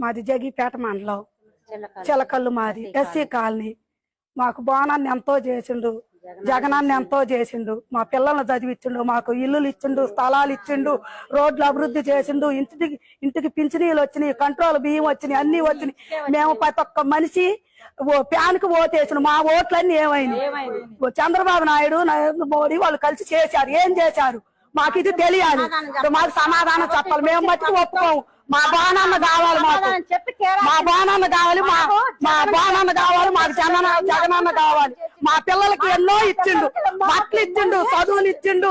మాది జగిపేట మండలం. చిలకల్లు. మాది. SC colony. మాకు బోనాన్ని ఎంతో చేసిండు. జగనాన్ని ఎంతో చేసిండు. మా పిల్లల్ని చదివిచ్చిండు. మాకు ఇల్లులు ఇచ్చిండు స్థలాలు ఇచ్చిండు రోడ్లు అభివృద్ధి చేసిండు. ఇంటికి ఇంటికి పింఛనీలు వచ్చినాయి కంట్రోల్ బియ్యం వచ్చినాయి అన్ని వచ్చినాయి. మేము ప్రతి ఒక్క మనిషి ఓ ఫ్యాన్కి ఓటేసిన మా ఓట్లన్నీ ఏమైంది చంద్రబాబు నాయుడు నరేంద్ర మోడీ వాళ్ళు కలిసి చేశారు. ఏం చేశారు? మాకు ఇది తెలియాలి. మాకు సమాధానం చెప్పాలి. మేము మట్టుకు ఒప్పుకోము. మా బాణాన్న కావాలి మాకు. మా బాణాన్న కావాలి మా మా బాణాన్న కావాలి మాకు జగన జగనన్న కావాలి మా పిల్లలకి ఎన్నో ఇచ్చిండు. బట్టలు ఇచ్చిండు చదువులు ఇచ్చిండు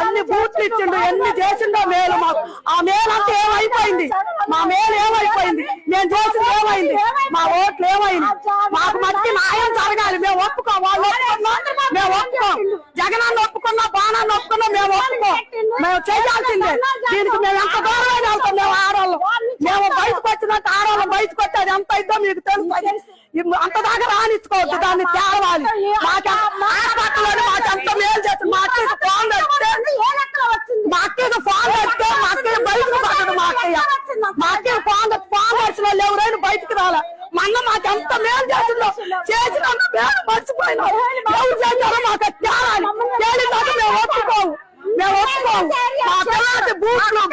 అన్ని బూట్లు ఇచ్చిండు ఎన్ని చేసిండో మేలు మాకు. ఆ మేలు అంతా ఏమైపోయింది? మా మేలు ఏమైపోయింది? మేము చేసింది ఏమైంది? మా ఓట్లు ఏమైంది? మాకు మట్టి న్యాయం జరగాలి. మేము ఒప్పుకోం. వాళ్ళు ఒప్పుకున్నా మేము ఒప్పుకోం. జగనాన్ని ఒప్పుకున్నా బాణాన్ని ఒప్పుకున్నా మేము ఒప్పుకోం. మేము చేయాల్సిందే. దీనికి మేము ఎంత దూరమైన వెళ్తాం? మేము బయటకు ఆడవాళ్ళం బయటకు ఎంత ఇద్దో మీకు తెలుసు అంత దాకా రానిచ్చుకోవద్దు దాన్ని తేవాలి. మాకు హాస్పిటల్ మాకు ఎంత మేలు చేస్తుంది. మా ఫోన్ పెడితే మా ఫోన్ పెడితే మా బయటకు పడదు మా అక్కయ్య. మా అక్కకి ఫోన్ ఫోన్ వచ్చిన వాళ్ళు ఎవరైనా బయటకు రాలే. మొన్న మాకు ఎంత మేలు చేసిందో చేసినంత మేలు మర్చిపోయినా. ఎవరు చేశారో మాకు తేవాలి తేలిందాక మేము ఒప్పుకోము. మేము ఒప్పుకోము. మా పిల్లలకి బూట్లు మాకెంత